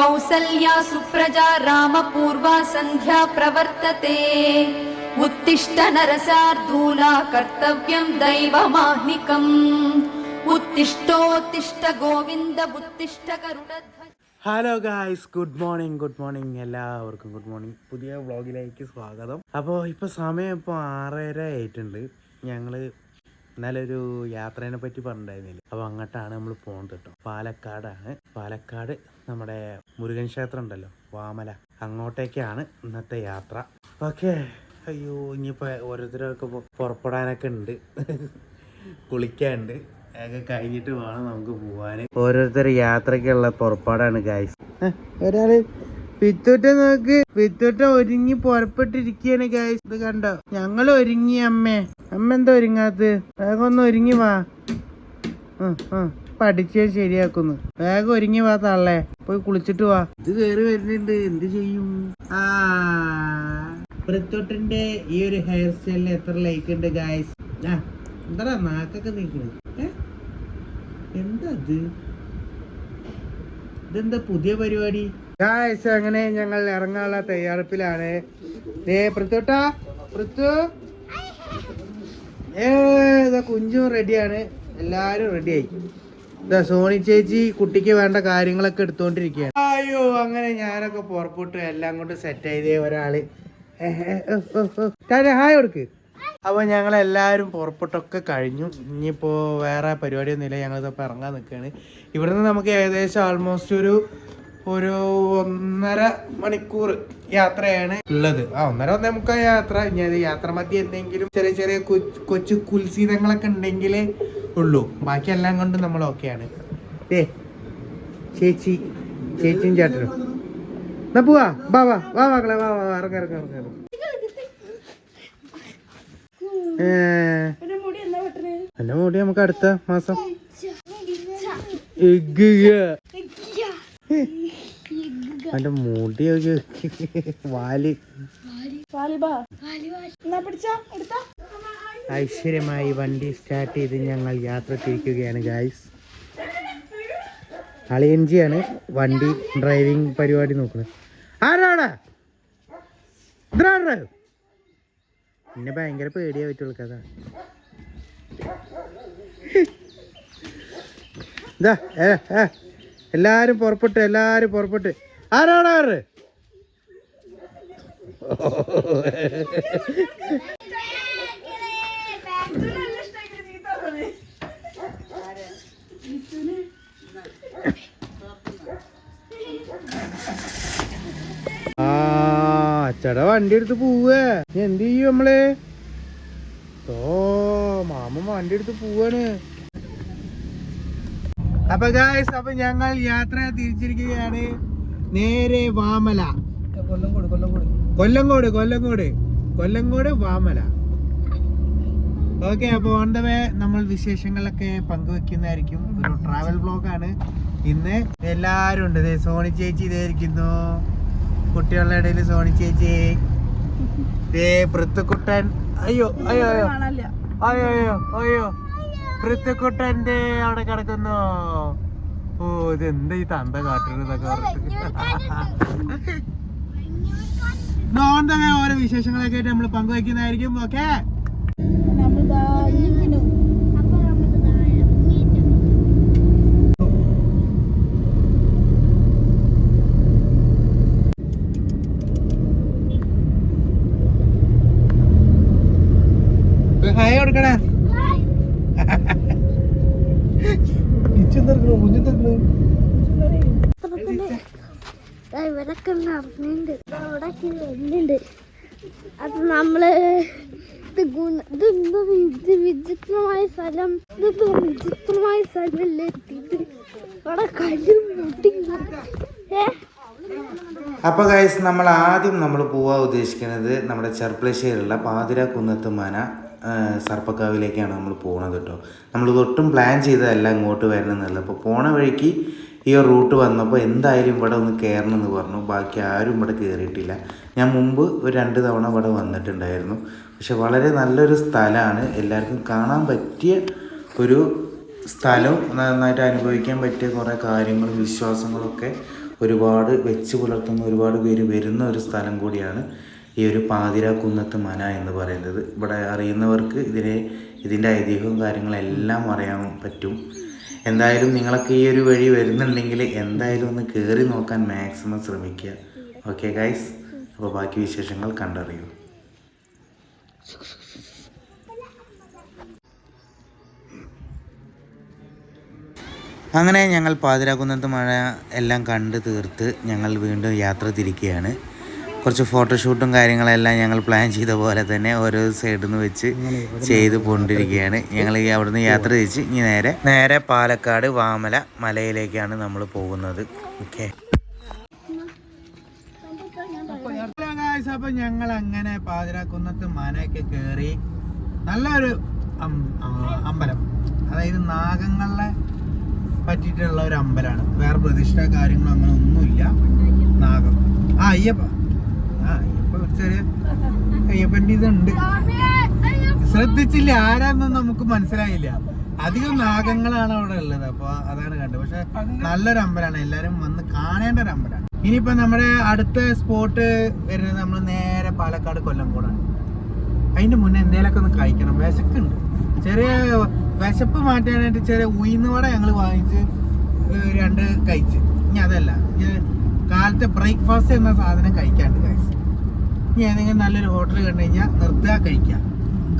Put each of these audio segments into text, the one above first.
कौसल्या सुप्रजा रामपूर्वा सन्ध्या प्रवर्तते उत्तिष्ठ नरसार्धूला कर्तव्यं दैवमाह्निकम् उत्तिष्ठोत्तिष्ठ गोविन्द उत्तिष्ठ गरुडध्वज hello guys good morning good morning എല്ലാവർക്കും ഗുഡ് മോർണിംഗ് പുതിയ വ്ളോഗിലേക്ക് സ്വാഗതം അപ്പോൾ ഇപ്പോൾ സമയം ഇപ്പോൾ ആറര ആയിട്ടുണ്ട് ഞങ്ങൾ ഇന്നലെ ഒരു യാത്രേനെ പറ്റി പറഞ്ഞിട്ടുണ്ടായിരുന്നില്ല. അപ്പോൾ അങ്ങോട്ടാണ് നമ്മൾ പോകുന്നത് കേട്ടോ പാലക്കാടാണ്. പാലക്കാട് നമ്മുടെ മുരുകൻ ക്ഷേത്രം ഉണ്ടല്ലോ വാമല. അങ്ങോട്ടേക്കാണ് ഇന്നത്തെ യാത്ര. ഓക്കെ. അയ്യോ ഇനിയിപ്പോൾ ഓരോരുത്തരൊക്കെ പുറപ്പെടാനൊക്കെ ഉണ്ട്. കുളിക്കാനുണ്ട്. അതൊക്കെ കഴിഞ്ഞിട്ട് വേണം നമുക്ക് പോവാന്. ഓരോരുത്തർ യാത്രക്കുള്ള പുറപ്പാടാണ് ഗായ്സ് ഒരാൾ പിത്തുട്ട നോക്ക്. വിത്തുറ്റ ഒരുങ്ങി പുറപ്പെട്ടിരിക്കുകയാണ് ഗായ്സ് ഇത് കണ്ടോ? ഞങ്ങൾ ഒരുങ്ങി അമ്മേ. അമ്മ എന്താ ഒരുങ്ങാത്ത വേഗം ഒന്ന് ഒരുങ്ങി വാ. പഠിച്ചേ ശരിയാക്കുന്നു. വേഗം ഒരുങ്ങി വാ തള്ളേ. പോയി കുളിച്ചിട്ട് വാ. ഇത് കേറി വരുന്നുണ്ട്. എന്ത് ചെയ്യും? ആ. പൃത്തുട്ടിന്റെ ഈ ഒരു ഹെയർ സ്റ്റൈലിന് എത്ര ലൈക്ക് ഉണ്ട് ഗായ്സ് ആ എന്താ നാക്കൊക്കെ നീക്കണത് എന്താ ഇത് ഇതെന്താ പുതിയ പരിപാടി? ഗായ്സ് അങ്ങനെ ഞങ്ങൾ ഇറങ്ങാനുള്ള തയ്യാറെടുപ്പിലാണ്. ഏ പൃത്തുട്ടാ പൃത്തു ഏതാ കുഞ്ചും റെഡിയാണ്. എല്ലാരും റെഡിയായി ഇതാ സോണി ചേച്ചി കുട്ടിക്ക് വേണ്ട കാര്യങ്ങളൊക്കെ എടുത്തോണ്ടിരിക്കുകയാണ്. അയ്യോ അങ്ങനെ ഞാനൊക്കെ പുറപ്പെട്ടു. എല്ലാം കൊണ്ട് സെറ്റ് ചെയ്തേ ഒരാൾ. ഹായ് കൊടുക്ക്. അപ്പൊ ഞങ്ങൾ എല്ലാവരും പുറപ്പെട്ടൊക്കെ കഴിഞ്ഞു. ഇനിയിപ്പോ വേറെ പരിപാടിയൊന്നുമില്ല. ഞങ്ങളിപ്പോ ഇറങ്ങാൻ നിൽക്കുകയാണ് ഇവിടുന്ന് നമുക്ക് ഏകദേശം ആൾമോസ്റ്റ് ഒരു ഒരു ഒന്നര മണിക്കൂർ യാത്രയാണ് ഉള്ളത്. ആ ഒന്നര ഒന്നേ മുക്കാൽ യാത്ര. ഇനി അത് യാത്ര മധ്യ എന്തെങ്കിലും ചെറിയ ചെറിയ കൊച്ചു കുൽസീതങ്ങളൊക്കെ ഉണ്ടെങ്കിലേ ഉള്ളൂ. ബാക്കി എല്ലാം കൊണ്ട് നമ്മൾ ഓക്കെയാണ്. ഏ ചേച്ചി ചേച്ചിയും ചേട്ടനും. എന്നാ പോവാ. വാ വാ വാ വാ വാ വാ ഇറങ്ങ ഇറങ്ങ ഇറങ്ങ എന്റെ മുടി നമുക്ക് അടുത്ത മാസം. എന്റെ മുടി വാൽ. ഐശ്വര്യമായി വണ്ടി സ്റ്റാർട്ട് ചെയ്ത് ഞങ്ങൾ യാത്ര തിരിക്കുകയാണ് ഗായ്സ് അളിയൻജിയാണ് വണ്ടി ഡ്രൈവിംഗ് പരിപാടി നോക്കുന്നത്. ആരാടാ? ഇതാരാ? എന്നെ ഭയങ്കര പേടിയാ പറ്റുള്ളൂ കഥ ഇതാ ഏ, ഏ, എല്ലാരും പുറപ്പെട്ട് എല്ലാരും പുറപ്പെട്ട്. ആരാണ് ആറ് ആ വണ്ടി എടുത്ത് പോവേ. എന്ത് ചെയ്യും നമ്മൾ? ഓ മാമ വണ്ടി എടുത്ത് പോവാണ്. അപ്പൊ ഗായ്സ് അപ്പൊ ഞങ്ങൾ യാത്ര തിരിച്ചിരിക്കുകയാണ്. നേരെ വാമല. കൊല്ലങ്കോട് കൊല്ലങ്കോട് കൊല്ലങ്കോട് വാമല. ഓക്കെ അപ്പോൾ ഓൺ ദ വേ നമ്മൾ വിശേഷങ്ങളൊക്കെ പങ്കുവെക്കുന്നതായിരിക്കും. ഒരു ട്രാവൽ ബ്ലോഗാണ് ഇന്ന് എല്ലാവരും ഉണ്ട്. സോണി ചേച്ചി ഇതായിരിക്കുന്നു കുട്ടികളുടെ ഇടയിൽ സോണി ചേച്ചി. ദേ പൃത്തുക്കുട്ടൻ അയ്യോ അയ്യോ അയ്യോ അയ്യോ അയ്യോ. പൃത്തുക്കുട്ടന്റെ അവിടെ കിടക്കുന്നു. ഓ ഇത് എന്താ ഈ തന്ത കാട്ടുന്നതൊക്കെ പറഞ്ഞിട്ട് ഓൺ ദ ഓരോ വിശേഷങ്ങളൊക്കെ ആയിട്ട് നമ്മൾ പങ്കുവയ്ക്കുന്നതായിരിക്കും. ഓക്കെ? ഹായ് കൊടുക്കണേ. ഇവരൊക്കെ നടന്നുണ്ട് അവിടെ വരുന്നുണ്ട്. അത് നമ്മൾ ഇത് ഗുണ- ഇത് വിചിത്രമായ സ്ഥലം. ഇതെന്തോ വിചിത്രമായ സ്ഥലമല്ലേ എത്തിയിട്ട് അവിടെ കല്ലും മുട്ടി ഏ? അപ്പോൾ ഗൈസ് നമ്മൾ ആദ്യം നമ്മൾ പോകാൻ ഉദ്ദേശിക്കുന്നത് നമ്മുടെ ചെർപ്പളശ്ശേരിയുള്ള പാതിര കുന്നത്തുമാന സർപ്പക്കാവിലേക്കാണ് നമ്മൾ പോകുന്നത് കേട്ടോ നമ്മൾ ഒട്ടും പ്ലാൻ ചെയ്തതല്ല ഇങ്ങോട്ട് വരണമെന്നുള്ളത് അപ്പോൾ പോണ വഴിക്ക് ഈ റൂട്ട് വന്നപ്പോൾ എന്തായാലും ഇവിടെ ഒന്ന് കയറണം എന്ന് പറഞ്ഞു. ബാക്കി ആരും ഇവിടെ കയറിയിട്ടില്ല ഞാൻ മുമ്പ് ഒരു രണ്ട് തവണ ഇവിടെ വന്നിട്ടുണ്ടായിരുന്നു. പക്ഷെ വളരെ നല്ലൊരു സ്ഥലമാണ് എല്ലാവർക്കും കാണാൻ പറ്റിയ ഒരു സ്ഥലവും നന്നായിട്ട് അനുഭവിക്കാൻ പറ്റിയ കുറേ കാര്യങ്ങളും വിശ്വാസങ്ങളൊക്കെ ഒരുപാട് വെച്ച് പുലർത്തുന്ന ഒരുപാട് പേര് വരുന്ന ഒരു സ്ഥലം കൂടിയാണ്. ഈ ഒരു പാതിര കുന്നത്ത് മന എന്ന് പറയുന്നത്. ഇവിടെ അറിയുന്നവർക്ക് ഇതിനെ ഇതിന്റെ ഐതിഹ്യവും കാര്യങ്ങളെല്ലാം അറിയാൻ പറ്റും. എന്തായാലും നിങ്ങളൊക്കെ ഈ ഒരു വഴി വരുന്നുണ്ടെങ്കിൽ എന്തായാലും ഒന്ന് കയറി നോക്കാൻ മാക്സിമം ശ്രമിക്കുക. ഓക്കെ ഗൈസ് അപ്പോൾ ബാക്കി വിശേഷങ്ങൾ കണ്ടറിയൂ. അങ്ങനെ ഞങ്ങൾ പാതിരാകുന്നത്ത് മഴ എല്ലാം കണ്ട് തീർത്ത് ഞങ്ങൾ വീണ്ടും യാത്ര തിരിക്കുകയാണ്. കുറച്ച് ഫോട്ടോഷൂട്ടും കാര്യങ്ങളെല്ലാം ഞങ്ങൾ പ്ലാൻ ചെയ്ത പോലെ തന്നെ ഓരോ സൈഡിൽ നിന്ന് വെച്ച് ചെയ്ത് കൊണ്ടിരിക്കുകയാണ്. ഞങ്ങൾ ഈ അവിടുന്ന് യാത്ര തിരിച്ച് ഇനി നേരെ നേരെ പാലക്കാട് വാമല മലയിലേക്കാണ് നമ്മൾ പോകുന്നത്. ഓക്കെ അപ്പൊ ഞങ്ങൾ അങ്ങനെ പാതിരാക്കുന്നത്ത് മനയൊക്കെ കയറി നല്ലൊരു അമ്പലം. അതായത് നാഗങ്ങളെ പറ്റിയിട്ടുള്ള ഒരു അമ്പലമാണ്. വേറെ പ്രതിഷ്ഠ കാര്യങ്ങളോ അങ്ങനെ ഒന്നുമില്ല നാഗം. ആ അയ്യപ്പ. അയ്യപ്പ അയ്യപ്പന്റെ ഇതുണ്ട്. ശ്രദ്ധിച്ചില്ല ആരാന്നും നമുക്ക് മനസ്സിലായില്ല. അധികം നാഗങ്ങളാണ് അവിടെ ഉള്ളത്. അപ്പൊ അതാണ് കണ്ടത്. പക്ഷെ നല്ലൊരു അമ്പലമാണ്. എല്ലാരും വന്ന് കാണേണ്ട ഒരു അമ്പലമാണ്. ഇനിയിപ്പോ നമ്മുടെ അടുത്ത സ്പോട്ട് വരുന്നത് നമ്മൾ നേരെ പാലക്കാട് കൊല്ലംകോടാണ് അതിന്റെ മുന്നേ എന്തേലൊക്കെ ഒന്ന് കഴിക്കണം വിശക്കുണ്ട്. ചെറിയ വിശപ്പ് മാറ്റാനായിട്ട് ചെറിയ ഉയിന്നുവട ഞങ്ങൾ വാങ്ങിച്ച് രണ്ട് കഴിച്ച്. ഇനി അതല്ല. കാലത്തെ ബ്രേക്ക്ഫാസ്റ്റ് എന്ന സാധനം കഴിക്കാണ്ട് കഴിച്ച് ഇനി ഏതെങ്കിലും നല്ലൊരു ഹോട്ടൽ കണ്ടു കഴിഞ്ഞാൽ നിർത്തുക കഴിക്കാം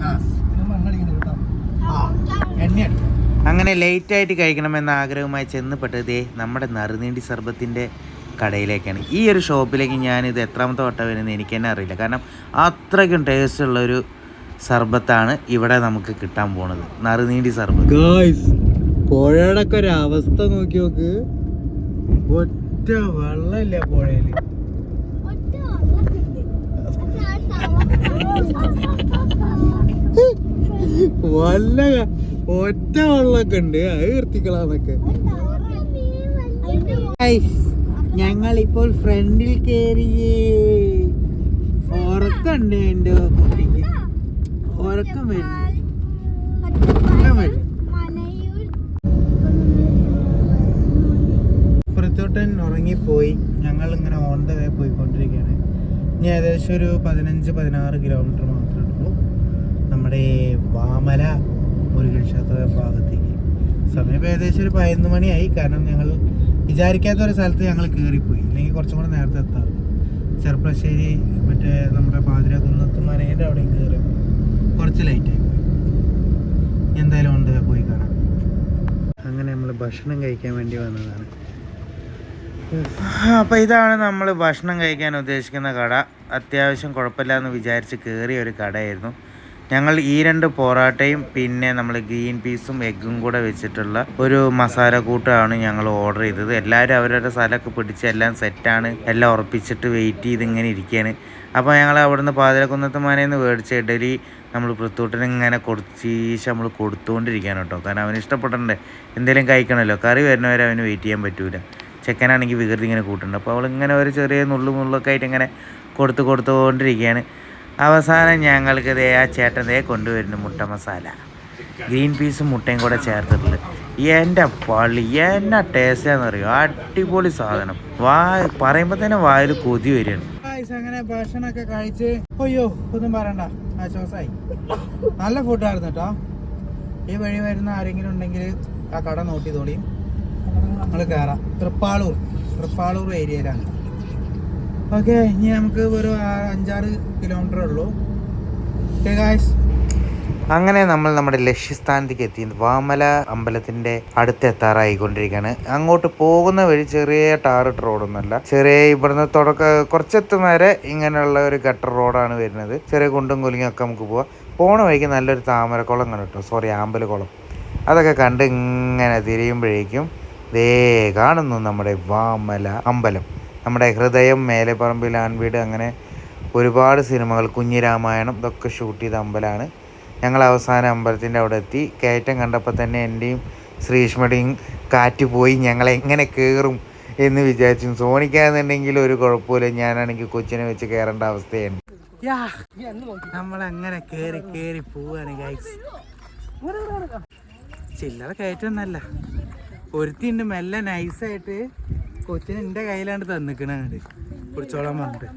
കാസ് ആ എണ്ണ അടിക്കാം അങ്ങനെ ലേറ്റായിട്ട് കഴിക്കണമെന്ന ആഗ്രഹവുമായി ചെന്നപ്പെട്ടത് ദേ നമ്മുടെ നറുനീണ്ടി സർബത്തിന്റെ കടയിലേക്കാണ്. ഈ ഒരു ഷോപ്പിലേക്ക് ഞാനിത് എത്രാമത്തെ വട്ടം വരുന്നത് എനിക്ക് തന്നെ അറിയില്ല. കാരണം അത്രയ്ക്കും ടേസ്റ്റ് ഉള്ളൊരു സർബത്താണ് ഇവിടെ നമുക്ക് കിട്ടാൻ പോണത്. നറുനീണ്ടി സർബത്ത്. ഗായ്സ് പുഴയുടെ ഒക്കെ ഒരു അവസ്ഥ നോക്കി നോക്ക്. ഒറ്റ വെള്ളമില്ല പുഴയിൽ. വല്ല ഒറ്റ വെള്ളമൊക്കെ ഉണ്ട്. അത് കീർത്തിക്കളാന്നൊക്കെ ഞങ്ങൾ ഇപ്പോൾ ഫ്രണ്ടിൽ കയറിയേ ഉറക്കണ്ട് എന്റെ കുട്ടിക്ക്. ഉറക്കം വരുന്നു ഉറക്കം വരും. പുറത്തോട്ടൻ ഉറങ്ങിപ്പോയി. ഞങ്ങൾ ഇങ്ങനെ ഓൺ ദ വേ പോയിക്കൊണ്ടിരിക്കുകയാണ്. ഇനി ഏകദേശം ഒരു പതിനഞ്ച് പതിനാറ് കിലോമീറ്റർ ഉള്ളൂ നമ്മുടെ വാമല മുരുകൻ ക്ഷേത്ര ഭാഗത്തേക്ക്. സമയം ഏകദേശം ഒരു പതിനൊന്ന് മണിയായി. കാരണം ഞങ്ങൾ വിചാരിക്കാത്ത ഒരു സ്ഥലത്ത് ഞങ്ങൾ കയറിപ്പോയി ഇല്ലെങ്കിൽ കുറച്ചും കൂടെ നേരത്തെ എത്താറുണ്ട് ചെറുപ്പശ്ശേരി മറ്റേ നമ്മുടെ പാതിര കുന്നത്തുമനേന്റെ അവിടെയും കയറി കുറച്ച് ലേറ്റായി പോയി. എന്തായാലും ഉണ്ട് പോയി കാണാം. അങ്ങനെ നമ്മൾ ഭക്ഷണം കഴിക്കാൻ വേണ്ടി വന്നതാണ്. അപ്പോൾ ഇതാണ് നമ്മൾ ഭക്ഷണം കഴിക്കാൻ ഉദ്ദേശിക്കുന്ന കട. അത്യാവശ്യം കുഴപ്പമില്ല എന്ന് വിചാരിച്ച് കയറിയ ഒരു കടയായിരുന്നു. ഞങ്ങൾ ഈ രണ്ട് പൊറാട്ടയും പിന്നെ നമ്മൾ ഗ്രീൻ പീസും എഗ്ഗും കൂടെ വെച്ചിട്ടുള്ള ഒരു മസാല കൂട്ടാണ് ഞങ്ങൾ ഓർഡർ ചെയ്തത്. എല്ലാവരും അവരവരുടെ സ്ഥലമൊക്കെ പിടിച്ച് എല്ലാം സെറ്റാണ് എല്ലാം ഉറപ്പിച്ചിട്ട് വെയിറ്റ് ചെയ്ത് ഇങ്ങനെ ഇരിക്കുകയാണ് അപ്പോൾ ഞങ്ങൾ അവിടുന്ന് പാതിരക്കുന്നത്ത് മനയിൽ നിന്ന് മേടിച്ച ഇഡലി നമ്മൾ പൃത്തൂട്ടിന് ഇങ്ങനെ കൊടുച്ചീശ് നമ്മൾ കൊടുത്തുകൊണ്ടിരിക്കുകയാണ് കേട്ടോ. കാരണം അവന് ഇഷ്ടപ്പെട്ടിട്ടുണ്ട് എന്തെങ്കിലും കഴിക്കണമല്ലോ കറി വരുന്നവരെ അവന് വെയിറ്റ് ചെയ്യാൻ പറ്റൂല. ചെക്കനാണെങ്കിൽ വികൃതി ഇങ്ങനെ കൂട്ടുന്നുണ്ട് അപ്പോൾ അവൾ ഇങ്ങനെ ഒരു ചെറിയ നുള്ളു മുള്ളൊക്കെ ആയിട്ട് ഇങ്ങനെ കൊടുത്ത് കൊടുത്തുകൊണ്ടിരിക്കുകയാണ് അവസാനം ഞങ്ങൾക്ക് ദേ ആ ചേട്ടൻ ദേ കൊണ്ടുവരുന്നു മുട്ട മസാല. ഗ്രീൻ പീസും മുട്ടയും കൂടെ ചേർത്തിട്ടുണ്ട്. എന്റെ പള്ളി എന്നാ ടേസ്റ്റാന്ന് അറിയോ അടിപൊളി സാധനം. വാ പറയുമ്പോൾ തന്നെ വായിൽ കൊതി വരികയാണ്. അങ്ങനെ ഭക്ഷണമൊക്കെ കഴിച്ച് അയ്യോ ഒന്നും പറയണ്ട. ആശ്വാസമായി നല്ല ഫുഡായിരുന്നു കേട്ടോ. ഈ വഴി വരുന്ന ആരെങ്കിലും ഉണ്ടെങ്കിൽ ആ കട നോട്ടി തോളിയും നമ്മൾ കയറാം തൃപ്പാളൂർ. തൃപ്പാളൂർ ഏരിയയിലാണ്. ഓക്കെ ഇനി നമുക്ക് ഒരു അഞ്ചാറ് കിലോമീറ്റർ ഉള്ളൂ. അങ്ങനെ നമ്മൾ നമ്മുടെ ലക്ഷ്യസ്ഥാനത്തേക്ക് എത്തി. വാമല അമ്പലത്തിന്റെ അടുത്ത് എത്താറായിക്കൊണ്ടിരിക്കുകയാണ് അങ്ങോട്ട് പോകുന്ന വഴി ചെറിയ ടാറിട്ട് റോഡൊന്നുമല്ല. ചെറിയ ഇവിടുന്ന് തുടക്ക കുറച്ചെത്തും വരെ ഇങ്ങനെയുള്ള ഒരു ഗട്ടർ റോഡാണ് വരുന്നത്. ചെറിയ കുണ്ടും കുലിങ്ങും ഒക്കെ നമുക്ക് പോവാം. പോണ വഴിക്ക് നല്ലൊരു താമരക്കുളം കണ്ടു സോറി ആമ്പലക്കുളം അതൊക്കെ കണ്ട് ഇങ്ങനെ തിരിയുമ്പോഴേക്കും ദേ കാണുന്നു നമ്മുടെ വാമല അമ്പലം. നമ്മുടെ ഹൃദയം മേലെപ്പറമ്പിൽ ആൺവീട് അങ്ങനെ ഒരുപാട് സിനിമകൾ കുഞ്ഞിരാമായണം ഇതൊക്കെ ഷൂട്ട് ചെയ്ത അമ്പലമാണ് ഞങ്ങൾ അവസാന അമ്പലത്തിന്റെ അവിടെ എത്തി. കയറ്റം കണ്ടപ്പോൾ തന്നെ എന്റെയും ശ്രീഷ്മയുടെയും കാറ്റ് പോയി. ഞങ്ങൾ എങ്ങനെ കയറും എന്ന് വിചാരിച്ചു. സോണിക്കാന്നുണ്ടെങ്കിൽ ഒരു കുഴപ്പമില്ല. ഞാനാണെങ്കിൽ കൊച്ചിനെ വെച്ച് കയറേണ്ട അവസ്ഥയാണ്. നമ്മളങ്ങനെ കയറി കയറി പോവാണ് ഗൈസ് ചില്ലറ കയറ്റൊന്നല്ല ഒരുത്തിണ്ട് മെല്ലെ നൈസായിട്ട് കൊച്ചിന് എന്റെ കയ്യിലാണ്ട് തന്നിക്കണേ കുടിച്ചോളാൻ പറഞ്ഞിട്ട്.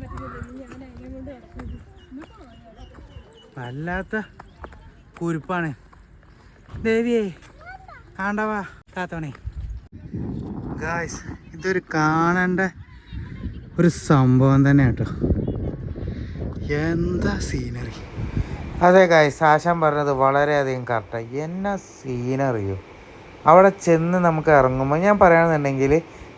വല്ലാത്ത കുരുപ്പാണ്. ദേവിയേ ആണ്ടവാ താത്തവണേ ഗായ്സ് ഇതൊരു കാണേണ്ട ഒരു സംഭവം തന്നെ കേട്ടോ എന്താ സീനറി അതെ ഗായ്സ് ആശാൻ പറഞ്ഞത് വളരെയധികം കറക്റ്റാണ് എന്നാ സീനറിയോ അവിടെ ചെന്ന് നമുക്ക് ഇറങ്ങുമ്പോൾ ഞാൻ പറയുകയാണെന്നുണ്ടെങ്കിൽ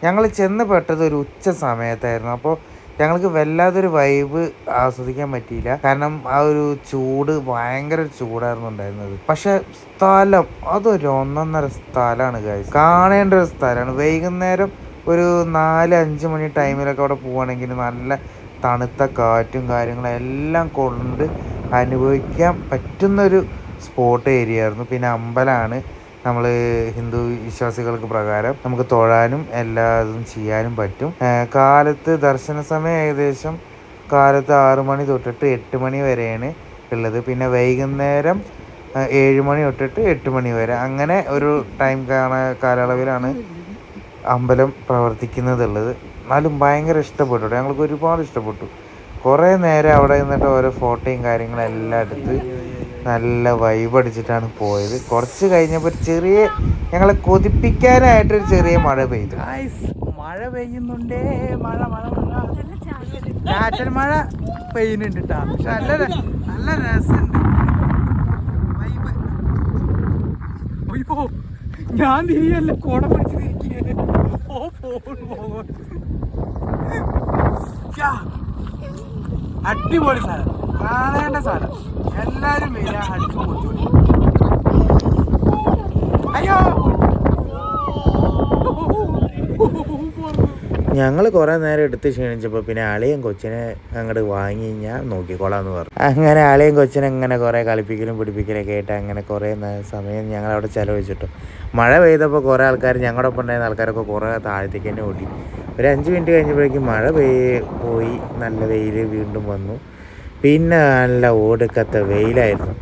ഞങ്ങൾ ചെന്ന് പെട്ടത് ഒരു ഉച്ച സമയത്തായിരുന്നു. അപ്പോൾ ഞങ്ങൾക്ക് വല്ലാതൊരു വൈബ് ആസ്വദിക്കാൻ പറ്റിയില്ല. കാരണം ആ ഒരു ചൂട് ഭയങ്കര ചൂടായിരുന്നു ഉണ്ടായിരുന്നത്. പക്ഷെ സ്ഥലം അതൊരു ഒന്നൊന്നര സ്ഥലമാണ് കാര്യം കാണേണ്ട ഒരു സ്ഥലമാണ്. വൈകുന്നേരം ഒരു നാല് അഞ്ച് മണി ടൈമിലൊക്കെ അവിടെ പോവുകയാണെങ്കിൽ നല്ല തണുത്ത കാറ്റും കാര്യങ്ങളും എല്ലാം കൊണ്ട് അനുഭവിക്കാൻ പറ്റുന്നൊരു സ്പോട്ട് ഏരിയ ആയിരുന്നു. പിന്നെ അമ്പലമാണ്. നമ്മൾ ഹിന്ദു വിശ്വാസികൾക്ക് പ്രകാരം നമുക്ക് തൊഴാനും എല്ലാതും ചെയ്യാനും പറ്റും. കാലത്ത് ദർശന സമയം ഏകദേശം കാലത്ത് ആറു മണി തൊട്ടിട്ട് എട്ട് മണി വരെയാണ് ഉള്ളത്. പിന്നെ വൈകുന്നേരം ഏഴ് മണി തൊട്ടിട്ട് എട്ട് മണി വരെ. അങ്ങനെ ഒരു ടൈം കാണ കാലയളവിലാണ് അമ്പലം പ്രവർത്തിക്കുന്നതുള്ളത്. എന്നാലും ഭയങ്കര ഇഷ്ടപ്പെട്ടു. ഞങ്ങൾക്ക് ഒരുപാട് ഇഷ്ടപ്പെട്ടു. കുറേ നേരം അവിടെ നിന്നിട്ട് ഓരോ ഫോട്ടോയും കാര്യങ്ങളും എല്ലാം എടുത്ത് നല്ല വൈബ് അടിച്ചിട്ടാണ് പോയത്. കുറച്ച് കഴിഞ്ഞപ്പോൾ ഒരു ചെറിയ ഞങ്ങളെ കൊതിപ്പിക്കാനായിട്ടൊരു ചെറിയ മഴ പെയ്തു. മഴ പെയ്യുന്നുണ്ടേ. മഴ മഴ മഴ. ചാറ്റൽ മഴ പെയ്യുന്നുണ്ട് കേട്ടോ പക്ഷെ നല്ല നല്ല രസമുണ്ട്. അയ്യോ ഞാൻ തിരിയല്ല കോട പിടിച്ച് തിരിക്കുകയാണ് ഓ. അടിപൊളി സ്ഥലം കാണേണ്ട സാധനം. എല്ലാവരും വരിക അടിച്ചു പൊളിച്ചോളി അയ്യോ! ഞങ്ങൾ കുറേ നേരം എടുത്ത് ക്ഷീണിച്ചപ്പോൾ പിന്നെ അളിയും കൊച്ചിനെ അങ്ങോട്ട് വാങ്ങി ഞാൻ നോക്കിക്കോളാം എന്ന് പറഞ്ഞു. അങ്ങനെ അളിയും കൊച്ചിനെ അങ്ങനെ കുറേ കളിപ്പിക്കലും പിടിപ്പിക്കലൊക്കെ ആയിട്ട് അങ്ങനെ കുറേ സമയം ഞങ്ങൾ അവിടെ ചിലവഴിച്ചിട്ടു. മഴ പെയ്തപ്പോൾ കുറേ ആൾക്കാർ ഞങ്ങളുടെ ഒപ്പം ഉണ്ടായിരുന്ന ആൾക്കാരൊക്കെ കുറേ താഴത്തേക്ക് തന്നെ ഓടി. ഒരു അഞ്ച് മിനിറ്റ് കഴിഞ്ഞപ്പോഴേക്കും മഴ പെയ് പോയി. നല്ല വെയിൽ വീണ്ടും വന്നു. പിന്നെ നല്ല ഓടുക്കത്ത വെയിലായിരുന്നു.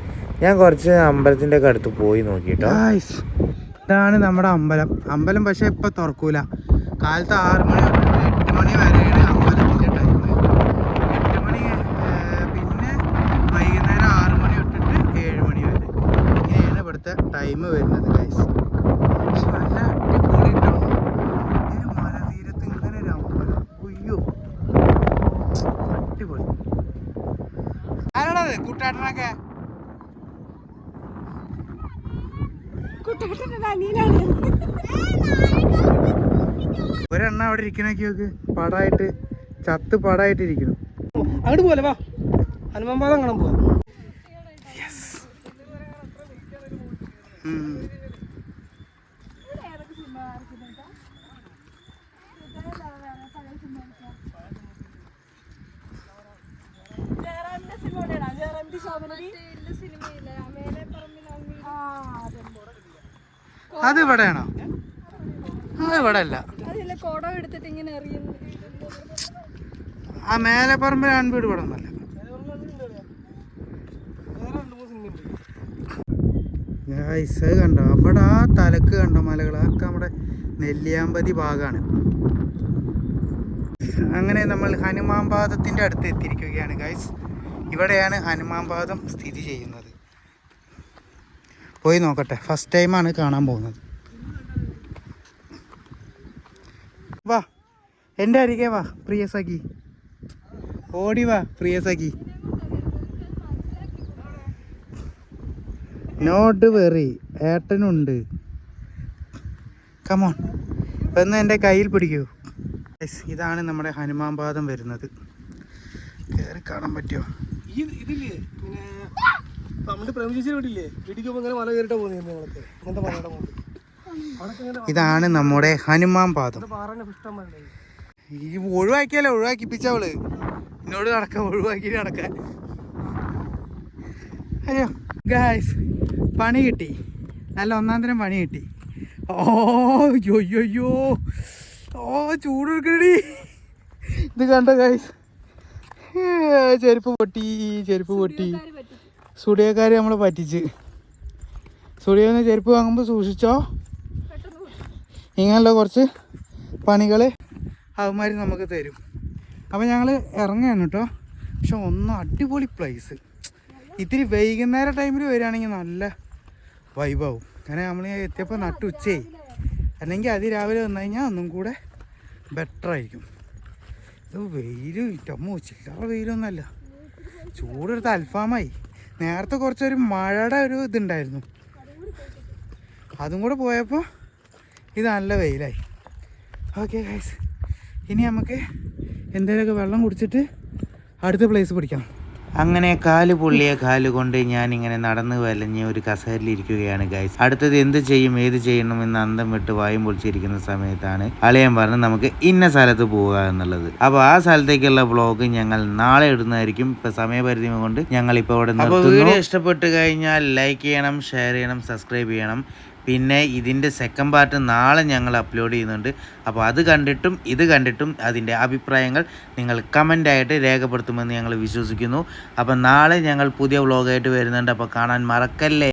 ഞാൻ കുറച്ച് അമ്പലത്തിന്റെ ഒക്കെ അടുത്ത് പോയി നോക്കിട്ടോ. ഇതാണ് നമ്മുടെ അമ്പലം. അമ്പലം പക്ഷെ ഇപ്പൊ തുറക്കൂല. കാലത്ത് ആറ് മണി എട്ട് മണി വരെയാണ് അമ്പലം ടൈം എട്ട് മണി പിന്നെ വൈകുന്നേരം ആറ് മണി തൊട്ടിട്ട് ഏഴ് മണി വരെ. ഇങ്ങനെയാണ് ഇവിടുത്തെ ടൈം വരുന്നത് ഗൈസ് പക്ഷെ നല്ല അടിപൊളി ട്ടോ. ഒരു മലതീരത്ത് ഇങ്ങനെ ഒരു അമ്പലം അയ്യോ അടിപൊളി ആരാണത് കൂട്ടാട്ടനൊക്കെ? ഒരെണ്ണ അവിടെ ഇരിക്കണൊക്കെ നോക്ക്. പടായിട്ട് ചത്ത് പടായിട്ട് ഇരിക്കുന്നു അങ്ങോട്ട് പോലെ വാ. ഹനുമാൻ പാതം കാണാൻ പോവാ. അത് ഇവിടെയാണോ അത് ഇവിടെ അല്ല ആ മേലെ പറമ്പിൽ ആൺവീട് ഇവിടെ ഒന്നല്ല അത് കണ്ടോ? അവിടെ ആ തലക്ക് കണ്ടോ മലകൾ അതൊക്കെ നമ്മുടെ നെല്ലിയാമ്പതി ഭാഗമാണ് അങ്ങനെ നമ്മൾ ഹനുമാൻ പാദത്തിന്റെ അടുത്ത് എത്തിയിരിക്കുകയാണ് ഗായ്സ് ഇവിടെയാണ് ഹനുമാൻ പാദം സ്ഥിതി ചെയ്യുന്നത്. പോയി നോക്കട്ടെ. ഫസ്റ്റ് ടൈമാണ് കാണാൻ പോകുന്നത്. വാ. എന്റെ അരികെ വാ പ്രിയ സഖി. ഓടി വാ പ്രിയ സഖി. Not very ഏട്ടനുണ്ട്. കമോൺ ഒന്ന് എന്റെ കയ്യിൽ പിടിക്കൂ. ഇതാണ് നമ്മുടെ ഹനുമാൻ പാദം വരുന്നത്. കയറി കാണാൻ പറ്റുമോ? ഈ ഇതില്ലേ പിന്നെ നമ്മുടെ പ്രേമിച്ചേച്ചി വീട്ടില്ലേ വീട്ടിൽ പോകുമ്പോൾ ഇങ്ങനെ മല കയറിട്ടാ പോകുന്നത് ഞങ്ങളൊക്കെ ഇങ്ങനത്തെ മലയുടെ മുകളിൽ ഇതാണ് നമ്മുടെ ഹനുമാൻ പാദം. ഈ ഒഴിവാക്കിയല്ലേ ഒഴിവാക്കിപ്പിച്ചവൾ എന്നോട് നടക്ക ഒഴിവാക്കി നടക്കാൻ. അയ്യോ ഗായ്സ് പണി കിട്ടി. നല്ല ഒന്നാം തരം പണി കിട്ടി. ഓ അയ്യോ ഓ ചൂടെടുക്കണടി ഇത് കണ്ടോ ഗായ്സ് ചെരുപ്പ് പൊട്ടി ചെരുപ്പ് പൊട്ടി. സ്റ്റുഡിയോക്കാർ നമ്മളെ പറ്റിച്ച്? സ്റ്റുഡിയോയിൽ ചെരുപ്പ് വാങ്ങുമ്പോൾ സൂക്ഷിച്ചോ? ഇങ്ങനെയുള്ള കുറച്ച് പണികൾ അവന്മാർ നമുക്ക് തരും. അപ്പോൾ ഞങ്ങൾ ഇറങ്ങുകയാണ് കേട്ടോ. പക്ഷെ ഒന്ന് അടിപൊളി പ്ലേസ് ഇത്തിരി വൈകുന്നേര ടൈമിൽ വരികയാണെങ്കിൽ നല്ല വൈബാവും കാരണം നമ്മൾ എത്തിയപ്പോൾ നട്ടുച്ചേ അല്ലെങ്കിൽ അതിരാവിലെ വന്നു കഴിഞ്ഞാൽ ഒന്നും കൂടെ ബെറ്റർ ആയിരിക്കും. ഇത് വെയിൽ അമ്മോ ചില്ലറ വെയിലൊന്നല്ല. ചൂടെടുത്ത് അൽഫാമായി നേരത്തെ കുറച്ചൊരു മഴയുടെ ഒരു ഇതുണ്ടായിരുന്നു. അതും കൂടെ പോയപ്പോൾ ഇത് നല്ല വെയിലായി. ഓക്കെ ഗൈസ് ഇനി നമുക്ക് എന്തെങ്കിലുമൊക്കെ വെള്ളം കുടിച്ചിട്ട് അടുത്ത പ്ലേസ് പിടിക്കാം അങ്ങനെ കാൽ പൊള്ളിയ കാൽ കൊണ്ട് ഞാൻ ഇങ്ങനെ നടന്ന് വലഞ്ഞ് ഒരു കസേരയിൽ ഇരിക്കുകയാണ് ഗൈസ് അടുത്തത് എന്ത് ചെയ്യും ഏത് ചെയ്യണം എന്ന് അന്തം വിട്ട് വായും പൊളിച്ചിരിക്കുന്ന സമയത്താണ് അളിയൻ പറഞ്ഞ് നമുക്ക് ഇന്ന സ്ഥലത്ത് പോവുക എന്നുള്ളത്. അപ്പോൾ ആ സ്ഥലത്തേക്കുള്ള വ്ളോഗ് ഞങ്ങൾ നാളെ ഇടുന്നതായിരിക്കും. ഇപ്പൊ സമയപരിധി കൊണ്ട് ഞങ്ങൾ ഇപ്പോൾ ഇവിടെ വീഡിയോ ഇഷ്ടപ്പെട്ട് കഴിഞ്ഞാൽ ലൈക്ക് ചെയ്യണം ഷെയർ ചെയ്യണം സബ്സ്ക്രൈബ് ചെയ്യണം. പിന്നെ ഇതിന്റെ സെക്കൻഡ് പാർട്ട് നാളെ ഞങ്ങൾ അപ്ലോഡ് ചെയ്യുന്നുണ്ട്. അപ്പോൾ അത് കണ്ടിട്ടും ഇത് കണ്ടിട്ടും അതിന്റെ അഭിപ്രായങ്ങൾ നിങ്ങൾ കമന്റായിട്ട് രേഖപ്പെടുത്തുമെന്ന് ഞങ്ങൾ വിശ്വസിക്കുന്നു. അപ്പോൾ നാളെ ഞങ്ങൾ പുതിയ വ്ളോഗായിട്ട് വരുന്നുണ്ട്. അപ്പോൾ കാണാൻ മറക്കല്ലേ.